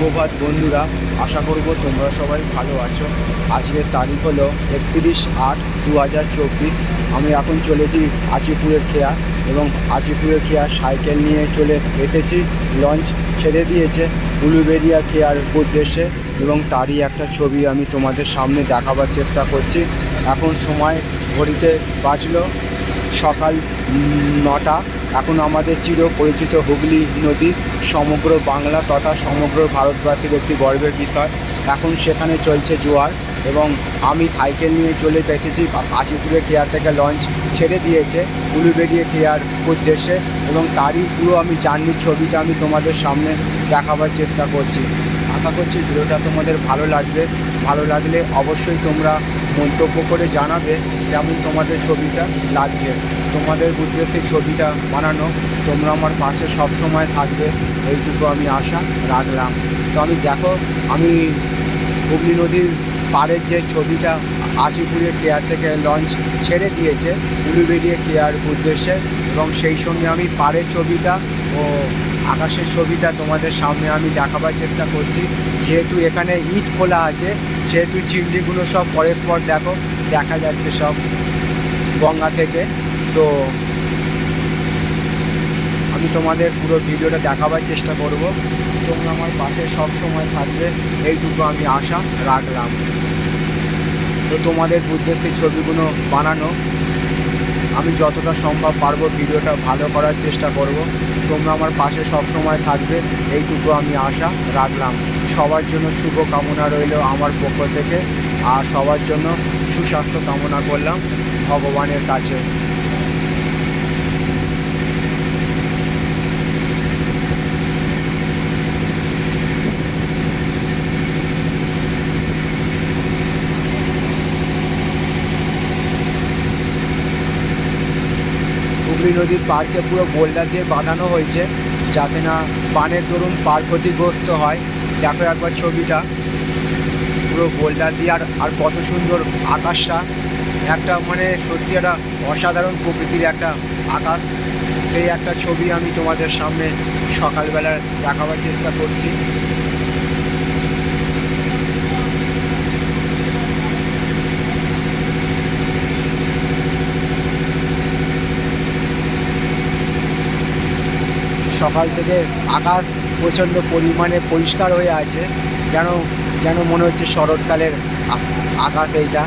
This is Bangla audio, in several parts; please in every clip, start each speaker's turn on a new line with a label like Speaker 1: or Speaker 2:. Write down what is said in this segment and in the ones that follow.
Speaker 1: সুপ্রভাত বন্ধুরা, আশা করব তোমরা সবাই ভালো আছো। আজকের তারিখ হলো একত্রিশ আট দু হাজার চব্বিশ। আমি এখন চলেছি আচিপুরের খেয়া এবং আচিপুরের খেয়া সাইকেল নিয়ে চলে এসেছি। লঞ্চ ছেড়ে দিয়েছে উলুবেরিয়া খেয়ার উদ্দেশ্যে এবং তারই একটা ছবি আমি তোমাদের সামনে দেখাবার চেষ্টা করছি। এখন সময় ঘড়িতে বাজলো সকাল নটা। এখন আমাদের চির পরিচিত হুগলি নদী সমগ্র বাংলা তথা সমগ্র ভারতবাসীর একটি গর্বের বিষয়। এখন সেখানে চলছে জোয়ার এবং আমি সাইকেল নিয়ে চলে দেখেছি কাশিপুরে কেয়ার থেকে লঞ্চ ছেড়ে দিয়েছে, উলুবেড়িয়ে কেয়ার উদ্দেশ্যে এবং তারই পুরো আমি জার্নির ছবিটা আমি তোমাদের সামনে দেখাবার চেষ্টা করছি। আশা করছি ভিডিওটা তোমাদের ভালো লাগবে। ভালো লাগলে অবশ্যই তোমরা মন্তব্য করে জানাবে কেমন তোমাদের ছবিটা লাগছে। তোমাদের উদ্দেশ্যে ছবিটা বানানো। তোমরা আমার পাশে সব সময় থাকবে। এইটুকু আমি আশা রাখলাম। তো আমি দেখো, আমি হুগলি নদীর পাড়ের যে ছবিটা আশিপুরের কেয়ার থেকে লঞ্চ ছেড়ে দিয়েছে উলুবেড়িয়ে কেয়ার উদ্দেশ্যে এবং সেই সঙ্গে আমি পাড়ের ছবিটা ও আকাশের ছবিটা তোমাদের সামনে আমি দেখাবার চেষ্টা করছি। যেহেতু এখানে ইট খোলা আছে সেহেতু চিংড়িগুলো সব পরস্পর দেখো, দেখা যাচ্ছে সব গঙ্গা থেকে। তো আমি তোমাদের পুরো ভিডিওটা দেখাবার চেষ্টা করব। তোমরা আমার পাশে সব সময় থাকবে। এইটুকু আমি আশা রাখলাম। তো তোমাদের উদ্দেশ্যে ছবিগুলো বানানো, আমি যতটা সম্ভব পারব ভিডিওটা ভালো করার চেষ্টা করব। তোমরা আমার পাশে সব সময় থাকবে। এইটুকু আমি আশা রাখলাম। সবার জন্য শুভ কামনা রইল আমার পক্ষ থেকে। আর সবার জন্য সুস্বাস্থ্য কামনা করলাম ভগবানের কাছে। হুগলি নদীর পার্কে পুরো বোল্ডার দিয়ে বাঁধানো হয়েছে, যাতে না বানের দরুন পার ক্ষতিগ্রস্ত হয়। দেখো একবার ছবিটা। পুরো বোল্ডার দিয়ে আর আর কত সুন্দর আকাশটা। একটা মানে সত্যি একটা অসাধারণ প্রকৃতির একটা আকাশ। সেই একটা ছবি আমি তোমাদের সামনে সকালবেলা দেখাবার চেষ্টা করছি। সকাল থেকে আকাশ প্রচণ্ড পরিমাণে পরিষ্কার হয়ে আছে। যেন যেন মনে হচ্ছে শরৎকালের আকাশ এইটা।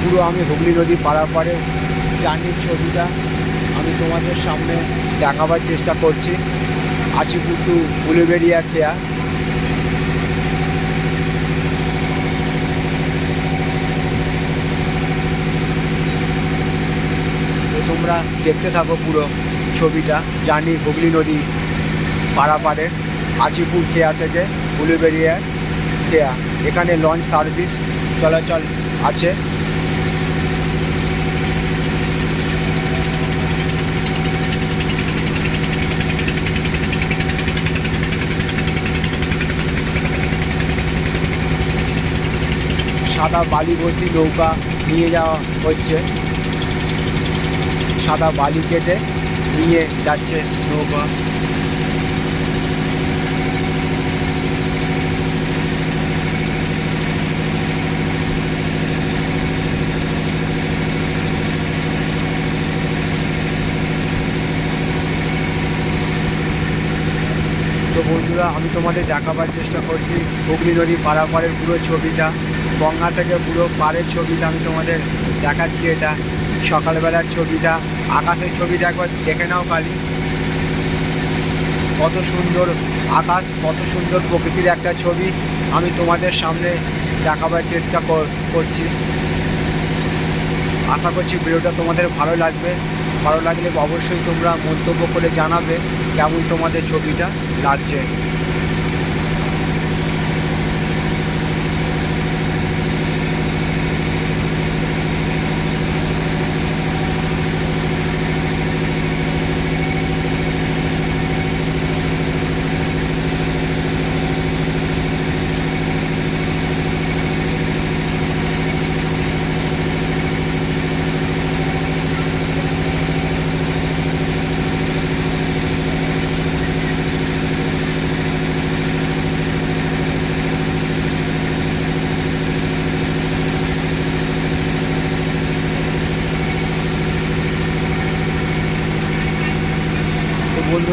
Speaker 1: পুরো আমি হুগলি নদী পাড়াপাড়ে জার্নির ছবিটা। আমি তোমাদের সামনে দেখাবার চেষ্টা করছি। আচিপুর টু উলুবেড়িয়া খেয়া। তোমরা দেখতে থাকো পুরো। ছবিটা জানি হুগলি নদী পাড়াপাড়ের আচিপুর খেয়া থেকে উলুবেড়িয়া খেয়া এখানে লঞ্চ সার্ভিস চলাচল আছে। সাদা বালি ভর্তি নৌকা নিয়ে যাওয়া হচ্ছে। সাদা বালি কেটে নিয়ে যাচ্ছে, নৌকা। তো বন্ধুরা, আমি তোমাদের দেখাবার চেষ্টা করছি। হুগলি নদী পাড়াপাড়ের পুরো ছবিটা। গঙ্গা থেকে পুরো পাড়ের ছবিটা আমি তোমাদের দেখাচ্ছি এটা। সকালবেলার ছবিটা। আকাশের ছবিটা একবার দেখে নাও কালি। কত সুন্দর আকাশ, কত সুন্দর প্রকৃতির একটা ছবি। আমি তোমাদের সামনে দেখাবার চেষ্টা কর- করছি। আশা করছি ভিডিওটা তোমাদের ভালো লাগবে। ভালো লাগলে অবশ্যই তোমরা মন্তব্য করে জানাবে কেমন তোমাদের ছবিটা লাগছে।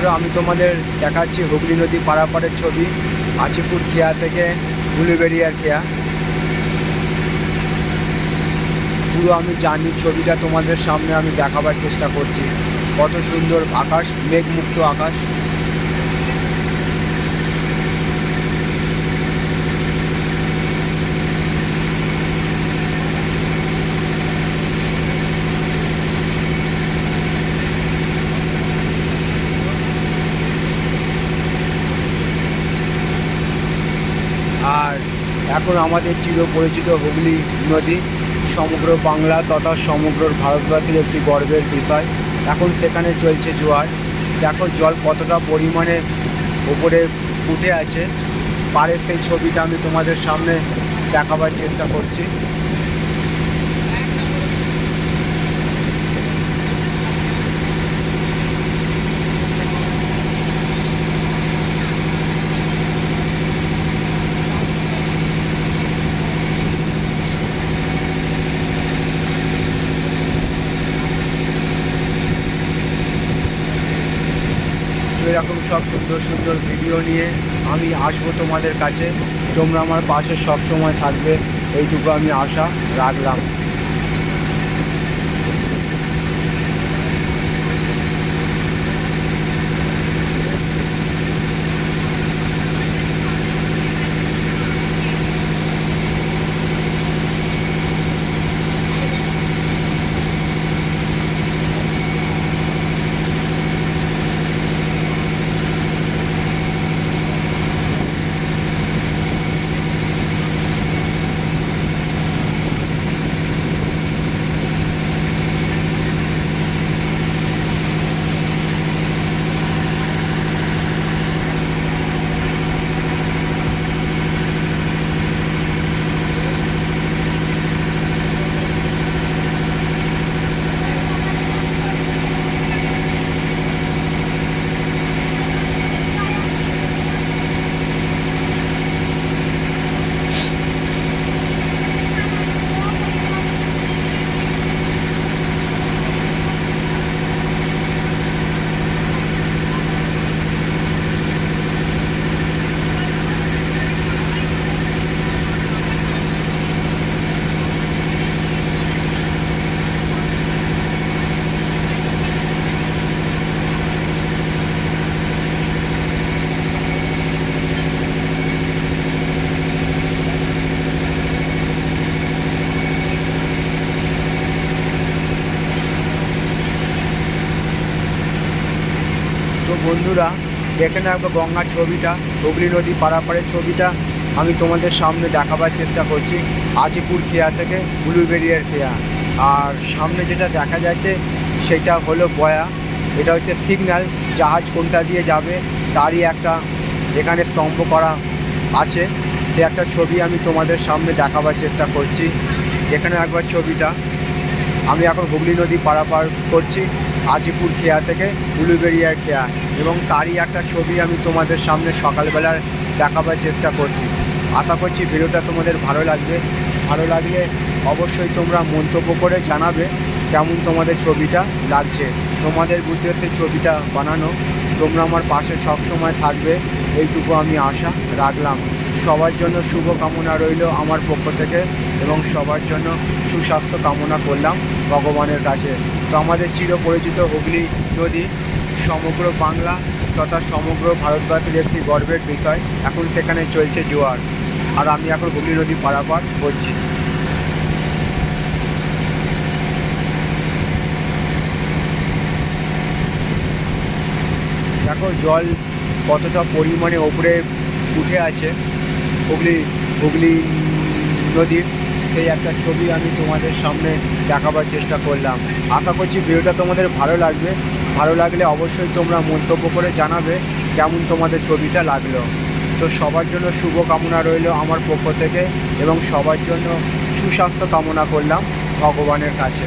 Speaker 1: বন্ধুরা, আমি তোমাদের দেখাচ্ছি হুগলি নদী পারাপাড়ের ছবি, আশিপুর খেয়া থেকে উলুবেড়িয়ার খেয়া। পুরো আমি জানি, ছবিটা তোমাদের সামনে আমি দেখাবার চেষ্টা করছি। কত সুন্দর আকাশ, মেঘমুক্ত আকাশ আর এখন আমাদের চিরপরিচিত হুগলি নদী, সমগ্র বাংলা তথা সমগ্র ভারতবাসীর একটি গর্বের বিষয়। এখন সেখানে চলছে জোয়ার। দেখো জল কতটা পরিমাণে উপরে উঠে আছে, পারে সেই ছবিটা আমি তোমাদের সামনে দেখাবার চেষ্টা করছি তো এরকম সব সুন্দর সুন্দর ভিডিও নিয়ে আমি আসব তোমাদের কাছে। তোমরা আমার পাশে সব সময় থাকবে। এইটুকু আমি আশা রাখলাম। বন্ধুরা, দেখে নেব গঙ্গার ছবিটা, হুগলি নদী পারাপারের ছবিটা। আমি তোমাদের সামনে দেখাবার চেষ্টা করছি আজিপুর খেয়া থেকে উলুবেরিয়ার খেয়া। আর সামনে যেটা দেখা যাচ্ছে, সেটা হলো বয়া। এটা হচ্ছে সিগন্যাল, জাহাজ কোনটা দিয়ে যাবে, তারই একটা এখানে স্তম্ভ করা আছে। সে একটা ছবি আমি তোমাদের সামনে দেখাবার চেষ্টা করছি। এখানে একবার ছবিটা। আমি এখন হুগলি নদী পারাপার করছি। আজিপুর খেয়া থেকে উলুবেরিয়ার খেয়া। এবং তারই একটা ছবি আমি তোমাদের সামনে সকালবেলার দেখাবার চেষ্টা করছি। আশা করছি ভিডিওটা তোমাদের ভালো লাগবে। ভালো লাগলে অবশ্যই তোমরা মন্তব্য করে জানাবে কেমন তোমাদের ছবিটা লাগছে। তোমাদের উদ্দেশ্যে ছবিটা বানানো। তোমরা আমার পাশে সব সময় থাকবে। এইটুকু আমি আশা রাখলাম। সবার জন্য শুভ কামনা রইল আমার পক্ষ থেকে এবং সবার জন্য সুস্বাস্থ্য কামনা করলাম ভগবানের কাছে। তো আমাদের চিরপরিচিত হুগলি নদী, সমগ্র বাংলা তথা সমগ্র ভারতবাসীর একটি গর্বের বিষয়। এখন সেখানে চলছে জোয়ার। আর আমি এখন হুগলি নদী পারাপার করছি দেখো, জল কতটা পরিমাণে ওপরে উঠে আছে হুগলি হুগলি নদীর। সেই একটা ছবি আমি তোমাদের সামনে দেখাবার চেষ্টা করলাম। আশা করছি ভিডিওটা তোমাদের ভালো লাগবে। ভালো লাগলে অবশ্যই তোমরা মন্তব্য করে জানাবে কেমন তোমাদের ছবিটা লাগল। তো সবার জন্য শুভকামনা রইল আমার পক্ষ থেকে এবং সবার জন্য সুস্বাস্থ্য কামনা করলাম ভগবানের কাছে।